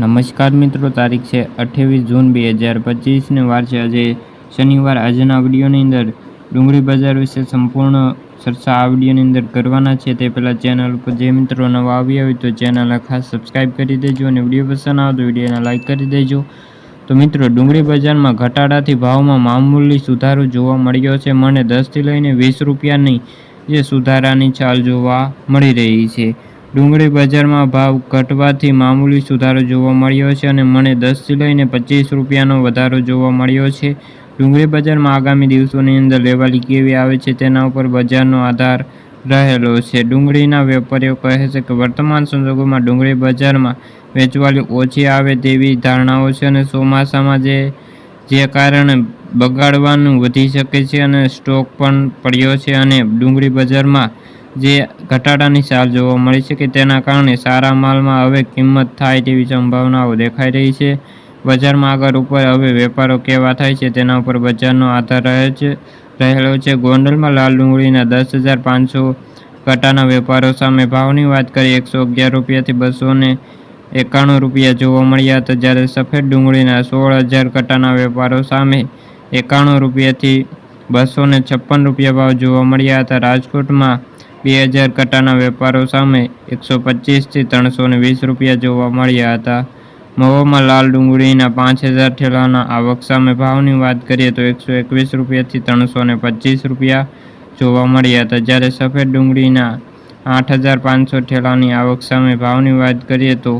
નમસ્કાર મિત્રો, તારીખ છે અઠ્યાવીસ જૂન બે હજાર પચીસને વાર છે આજે શનિવાર. આજના વિડીયોની અંદર ડુંગળી બજાર વિશે સંપૂર્ણ ચર્ચા આ વિડીયોની અંદર કરવાના છે. તે પહેલાં ચેનલ ઉપર જે મિત્રો નવા આવ્યા હોય તો ચેનલને ખાસ સબસ્ક્રાઈબ કરી દેજો અને વીડિયો પસંદ આવે તો વિડીયોને લાઇક કરી દેજો. તો મિત્રો, ડુંગળી બજારમાં ઘટાડાથી ભાવમાં મામૂલી સુધારો જોવા મળ્યો છે. મને દસથી લઈને વીસ રૂપિયાની જે સુધારાની ચાલ જોવા મળી રહી છે. ડુંગળી બજારમાં ભાવ ઘટવાથી મામૂલી સુધારો જોવા મળ્યો છે અને મને દસથી લઈને પચીસ રૂપિયાનો વધારો જોવા મળ્યો છે. ડુંગળી બજારમાં આગામી દિવસોની અંદર લેવાલી કેવી આવે છે તેના ઉપર બજારનો આધાર રહેલો છે. ડુંગળીના વેપારીઓ કહે છે કે વર્તમાન સંજોગોમાં ડુંગળી બજારમાં વેચવાલી ઓછી આવે તેવી ધારણાઓ છે અને ચોમાસામાં જે જે કારણે બગાડવાનું વધી શકે છે અને સ્ટોક પણ પડ્યો છે અને ડુંગળી બજારમાં જે ઘટાડાની ચાલ જોવા મળી છે કે તેના કારણે સારા માલમાં હવે કિંમત થાય તેવી સંભાવનાઓ દેખાઈ રહી છે. બજારમાં આગળ ઉપર હવે વેપારો કેવા થાય છે તેના ઉપર બજારનો આધાર રહે છે, રહેલો છે. ગોંડલમાં લાલ ડુંગળીના દસ હજાર પાંચસો કટાના વેપારો સામે ભાવની વાત કરીએ, એકસો અગિયાર રૂપિયાથી બસો ને એકાણું રૂપિયા જોવા મળ્યા હતા જ્યારે સફેદ ડુંગળીના સોળ હજાર કટાના વેપારો સામે એકાણું રૂપિયાથી બસો છપ્પન રૂપિયા ભાવ જોવા મળ્યા હતા. રાજકોટમાં બે હજાર કટાના વેપારો સામે એકસો પચીસથી ત્રણસો ને વીસ રૂપિયા જોવા મળ્યા હતા. મહુવામાં લાલ ડુંગળીના પાંચ હજાર ઠેલાના આવક સામે ભાવની વાત કરીએ તો એકસો એકવીસ રૂપિયાથી ત્રણસો ને પચીસ રૂપિયા જોવા મળ્યા હતા. જ્યારે સફેદ ડુંગળીના આઠ હજાર પાંચસો ઠેલાની આવક સામે ભાવની વાત કરીએ તો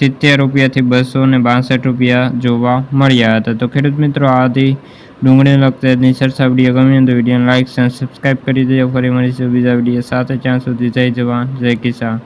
સિત્તેર રૂપિયાથી બસો ને બાસઠ રૂપિયા જોવા મળ્યા હતા. તો ખેડૂત મિત્રો આથી ડુંગળી લગતા નિસર ચર્ચા વીડિયો. તો વિડીયોને લાઇક અને કરી દેજો. ફરી મળીશું બીજા વીડિયો સાથે. ત્યાં સુધી જય જવાન, જય કિસાન.